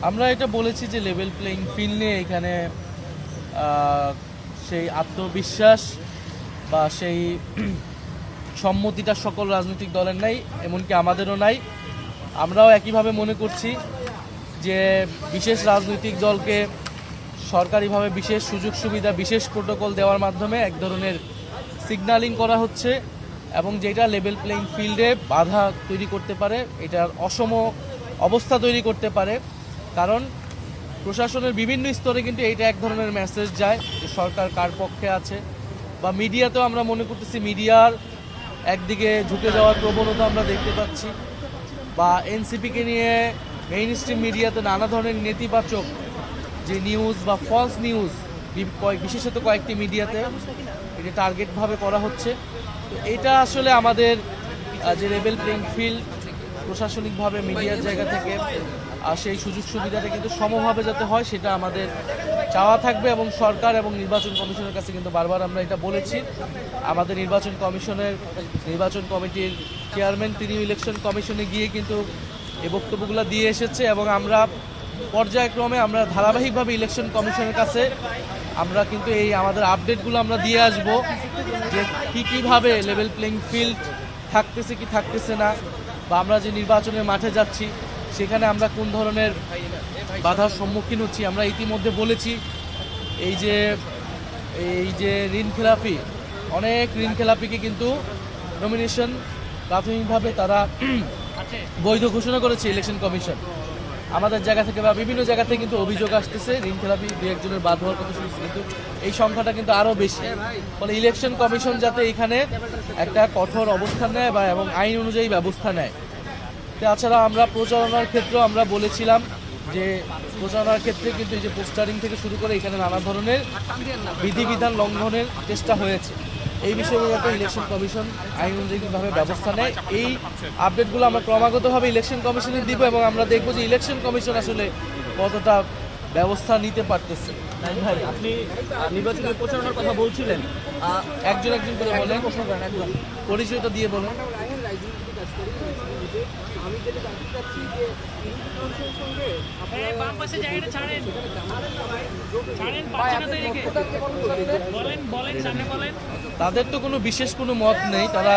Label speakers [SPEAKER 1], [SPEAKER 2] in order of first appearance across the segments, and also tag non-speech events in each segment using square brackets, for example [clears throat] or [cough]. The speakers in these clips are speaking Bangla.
[SPEAKER 1] আমরা এটা বলেছি যে লেভেল প্লেইং ফিল্ড নিয়ে এখানে সেই আত্মবিশ্বাস বা সেই [clears throat] সম্মতিটা সকল রাজনৈতিক দলের নাই, এমনকি আমাদেরও নাই। আমরাও একইভাবে মনে করছি যে বিশেষ রাজনৈতিক দলকে সরকারিভাবে বিশেষ সুযোগ সুবিধা, বিশেষ প্রোটোকল দেওয়ার মাধ্যমে এক ধরনের সিগন্যালিং করা হচ্ছে এবং যেটা লেভেল প্লেইং ফিল্ডে বাধা তৈরি করতে পারে, এটার অসম অবস্থা তৈরি করতে পারে। কারণ প্রশাসনের বিভিন্ন স্তরে কিন্তু এইটা এক ধরনের মেসেজ যায় যে সরকার কার পক্ষে আছে। বা মিডিয়াতেও আমরা মনে করতেছি মিডিয়ার একদিকে ঝুঁকে যাওয়ার প্রবণতা আমরা দেখতে পাচ্ছি। বা এনসিপিকে নিয়ে মেইন স্ট্রিম মিডিয়াতে নানা ধরনের নেতিবাচক যে নিউজ বা ফলস নিউজ বিশেষত কয়েকটি মিডিয়াতে এটা টার্গেটভাবে করা হচ্ছে। তো এটা আসলে আমাদের যে লেভেল প্লেইং ফিল্ড প্রশাসনিকভাবে মিডিয়ার জায়গা থেকে আর সেই সুযোগ সুবিধাটা কিন্তু সমভাবে যাতে হয়, সেটা আমাদের চাওয়া থাকবে এবং সরকার এবং নির্বাচন কমিশনের কাছে কিন্তু বারবার আমরা এটা বলেছি। আমাদের নির্বাচন কমিশনের, নির্বাচন কমিটির চেয়ারম্যান, তিনি ইলেকশন কমিশনে গিয়ে কিন্তু এই বক্তব্যগুলো দিয়ে এসেছে এবং আমরা পর্যায়ক্রমে আমরা ধারাবাহিকভাবে ইলেকশন কমিশনের কাছে আমরা কিন্তু এই আমাদের আপডেটগুলো আমরা দিয়ে আসব যে কী কীভাবে লেভেল প্লেইং ফিল্ড থাকতেছে কি থাকতেছে না, বা আমরা যে নির্বাচনের মাঠে যাচ্ছি সেখানে আমরা কোন ধরনের বাধার সম্মুখীন হচ্ছি, আমরা ইতিমধ্যে বলেছি, এই যে এই যে ঋণ খেলাপি, অনেক ঋণ খেলাপিকে কিন্তু নমিনেশন প্রাথমিকভাবে তারা বৈধ ঘোষণা করেছে ইলেকশন কমিশন আমাদের জায়গা থেকে বা বিভিন্ন জায়গা থেকে কিন্তু অভিযোগ আসতেছে, ঋণ খেলাপি দু একজনের বাদ হওয়ার কথা শুনছি, কিন্তু এই সংখ্যাটা কিন্তু আরও বেশি। ফলে ইলেকশন কমিশন যাতে এখানে একটা কঠোর অবস্থান নেয় বা এবং আইন অনুযায়ী ব্যবস্থা নেয় তাছাড়া আমরা প্রচারণার ক্ষেত্রেও আমরা বলেছিলাম যে প্রচারণার ক্ষেত্রে কিন্তু এই যে পোস্টারিং থেকে শুরু করে এখানে নানা ধরনের বিধিবিধান লঙ্ঘনের চেষ্টা হয়েছে। এই বিষয়ে বিষয়গুলোতে ইলেকশন কমিশন আইন অনুযায়ীভাবে ব্যবস্থা নেয় এই আপডেটগুলো আমরা ক্রমাগতভাবে ইলেকশন কমিশনে দিব এবং আমরা দেখব যে ইলেকশন কমিশন আসলে কতটা ব্যবস্থা নিতে পারতেছে।
[SPEAKER 2] ভাই আপনি আহ, নির্বাচনী প্রচারণার কথা বলছিলেন।
[SPEAKER 1] একজন একজন করে বলেন। পরিচয়টা দিয়ে বলেন
[SPEAKER 3] এই বাম পাশে জায়গাটা ছাড়েন ছাড়েন পাচ্ছে না তো এদিকে বলেন বলেন সামনে বলেন
[SPEAKER 1] তাদের? তো কোনো বিশেষ কোনো মত নেই। তারা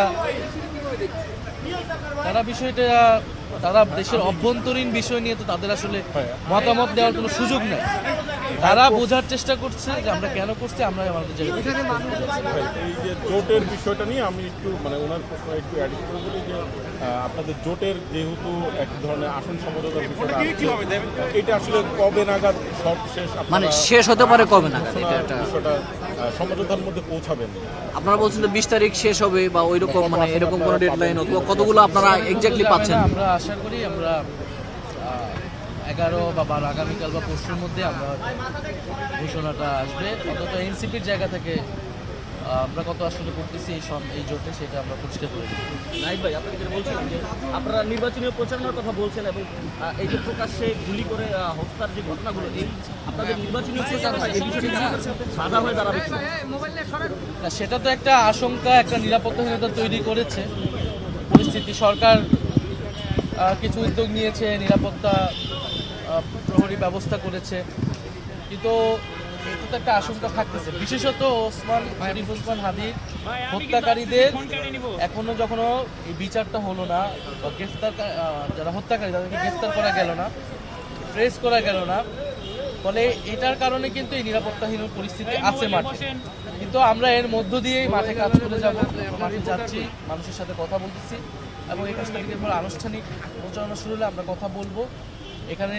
[SPEAKER 1] তারা বিষয়টা তারা দেশের অভ্যন্তরীণ বিষয় নিয়ে তো তাদের আসলে মতামত দেওয়ার কোনো সুযোগ নেই। তারা বোঝার চেষ্টা করছে যে আমরা কেন করছি আমরা আমাদের জায়গা
[SPEAKER 4] এই যে জোটের বিষয়টা নিয়ে আমি একটু মানে ওনার প্রশ্ন একটু অ্যাড করে বলি যে আপনাদের জোটের যেহেতু এক ধরনের আসন সমঝোতার বিষয়টা এটা আসলে কবে নাগাদ সব শেষ
[SPEAKER 2] মানে শেষ হতে পারে কবে নাগাদ? এটা একটা
[SPEAKER 4] বিষয়টা সমঝোতার মধ্যে পৌঁছাবেন।
[SPEAKER 2] আপনারা বলছেন যে বিশ তারিখ শেষ হবে বা ওই রকম মানে এরকম কোনো ডেডলাইন অথবা কতগুলো আপনারা এক্স্যাক্টলি পাচ্ছেন?
[SPEAKER 1] আমরা আশা করি আমরা এগারো বা বারো আগামীকাল বা পরশুর মধ্যে আমরা ঘোষণাটা আসবে। অন্তত এনসিপির জায়গা থেকে আমরা কত আসলে করতেছি এই সব এই জোটে সেটা আমরা পরিষ্কার করে
[SPEAKER 5] নাইট ভাই আপনাকে যেটা বলছিলাম যে আপনারা নির্বাচনী প্রচারণার কথা বলছেন এবং এই যে প্রকাশ্যে গুলি করে হত্যার যে ঘটনাগুলো এই আপনাদের নির্বাচনী প্রচারণা এই বিষয়টি বাধা হয়ে দাঁড়াবে
[SPEAKER 1] সেটা তো একটা আশঙ্কা একটা নিরাপত্তাহীনতা তৈরি করেছে। পরিস্থিতি সরকার কিছু উদ্যোগ নিয়েছে, নিরাপত্তা প্রহরী ব্যবস্থা করেছে। কিন্তু এটা তো একটা আশঙ্কা থাকতেছে। বিশেষত ওসমান শরীফ ওসমান হাদির হত্যাকারীদের এখনও যখনো এই বিচারটা হলো না বা গ্রেফতার যারা হত্যাকারী, তাদেরকে গ্রেফতার করা গেল না, ট্রেস করা গেল না, ফলে এটার কারণে কিন্তু এই নিরাপত্তাহীন পরিস্থিতি আছে মাঠে। কিন্তু আমরা এর মধ্য দিয়েই মাঠে কাজ করে যাব। মাঠে যাচ্ছি, মানুষের সাথে কথা বলতেছি। এবং একুশ তারিখের পর আনুষ্ঠানিক প্রচারণা শুরু হলে আমরা কথা বলব। এখানে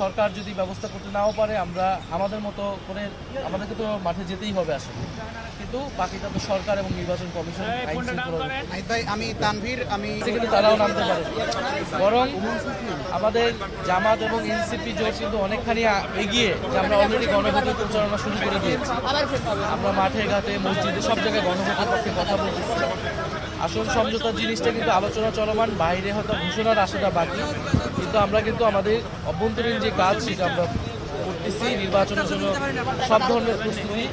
[SPEAKER 1] সরকার যদি ব্যবস্থা করতে নাও পারে, আমরা আমাদের মতো করে আমাদেরকে তো মাঠে যেতেই হবে আসলে। কিন্তু বাকিটা তো সরকার এবং নির্বাচন কমিশন
[SPEAKER 6] ভাই আমি তানভীর আমি
[SPEAKER 1] কিন্তু তারাও নামতে পারে। বরং আমাদের জামাত এবং এনসিপি জোট কিন্তু অনেকখানি এগিয়ে যে আমরা অলরেডি গণভোটের প্রচারণা শুরু করে দিয়েছি। আমরা মাঠে ঘাটে মসজিদে সব জায়গায় গণভোটের পক্ষে কথা বলতেছি আসল সমঝোতার জিনিসটা কিন্তু আলোচনা চলমান বাইরে হয়তো ঘোষণার আশাটা বাকি। কিন্তু আমরা কিন্তু আমাদের অভ্যন্তরীণ যে কাজ সেটা আমরা করতেছি, নির্বাচনের জন্য সব ধরনের প্রস্তুতি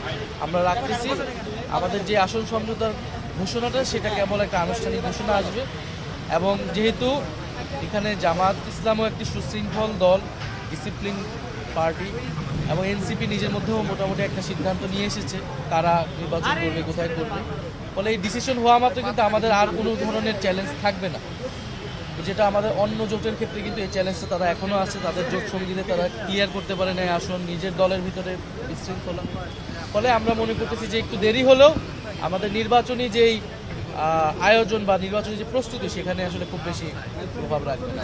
[SPEAKER 1] আমরা রাখতেছি। আমাদের যে আসন সমঝোতার ঘোষণাটা, সেটা কেবল একটা আনুষ্ঠানিক ঘোষণা আসবে। এবং যেহেতু এখানে জামাত ইসলামও একটি সুশৃঙ্খল দল, ডিসিপ্লিন পার্টি, এবং এনসিপি নিজের মধ্যেও মোটামুটি একটা সিদ্ধান্ত নিয়ে এসেছে তারা নির্বাচন করবে, কোথায় করবে। ফলে এই ডিসিশন হওয়া মাত্র কিন্তু আমাদের আর কোনো ধরনের চ্যালেঞ্জ থাকবে না। যেটা আমাদের অন্য জোটের ক্ষেত্রে কিন্তু এই চ্যালেঞ্জটা তারা এখনও আছে। তাদের জোট সঙ্গীতে তারা ক্লিয়ার করতে পারে না আসন নিজের দলের ভিতরে বিশৃঙ্খলা। ফলে আমরা মনে করতেছি যে একটু দেরি হলেও আমাদের নির্বাচনী যেই আয়োজন বা নির্বাচনী যে প্রস্তুতি সেখানে আসলে খুব বেশি প্রভাব রাখবে না।